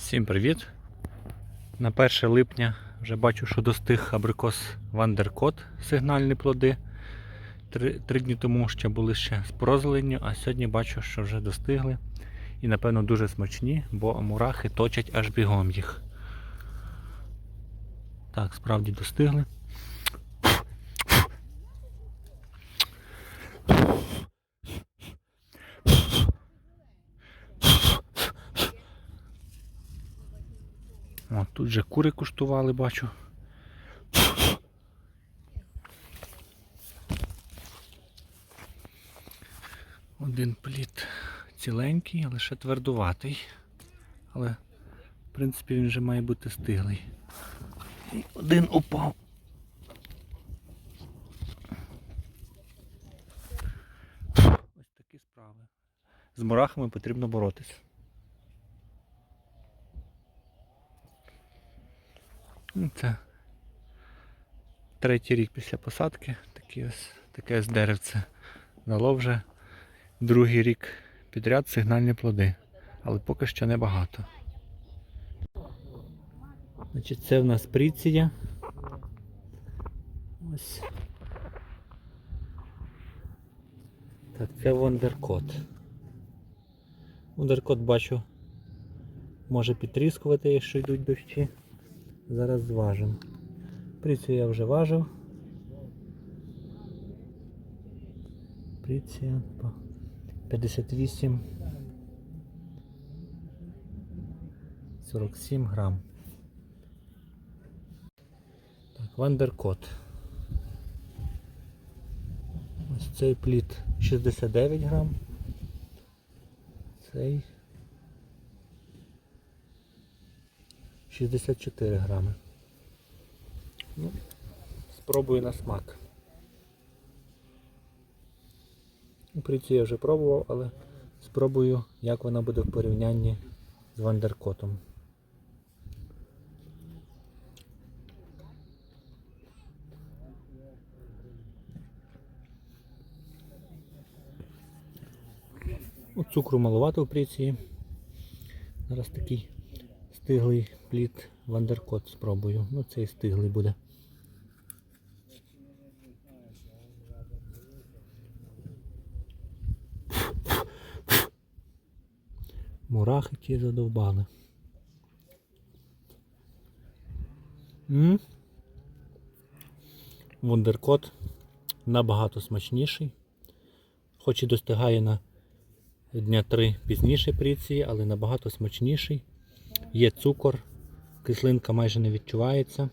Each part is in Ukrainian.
Всім привіт! На 1 липня вже бачу, що достиг абрикос Вандеркот сигнальні плоди. Три, три дні тому ще були ще з прозеленню, а сьогодні бачу, що вже достигли. І напевно дуже смачні, бо мурахи точать аж бігом їх. Так, справді достигли. О, тут же кури куштували, бачу. Один плід ціленький, ще твердуватий. Але, в принципі, він вже має бути стиглий. І один упав. Ось такі справи. З мурахами потрібно боротися. Це третій рік після посадки. Такі ось, таке ось деревце дало вже другий рік підряд сигнальні плоди. Але поки що небагато. Значить, це в нас приція. Ось. Так, це Вондеркот. Вондеркот бачу може підтріскувати, якщо йдуть дощі. Зараз зважимо. Прицію я вже важив. Приція по 58 47 грам. Так, Вандеркот. Ось цей плід 69 грам. Цей 64 грами. Ну, спробую на смак. Прицю я вже пробував, але спробую, як вона буде в порівнянні з Вандеркотом. Цукру маловато в приції. Зараз такий стиглий плід Вандеркот спробую. Ну цей стиглий буде. Мурахи ті задовбали. Вундеркот набагато смачніший. Хоч і достигає на дня три пізніше пріції, але набагато смачніший. Є цукор, кислинка майже не відчувається.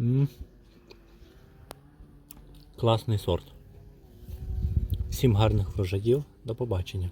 М. Класний сорт. Всім гарних врожаїв. До побачення.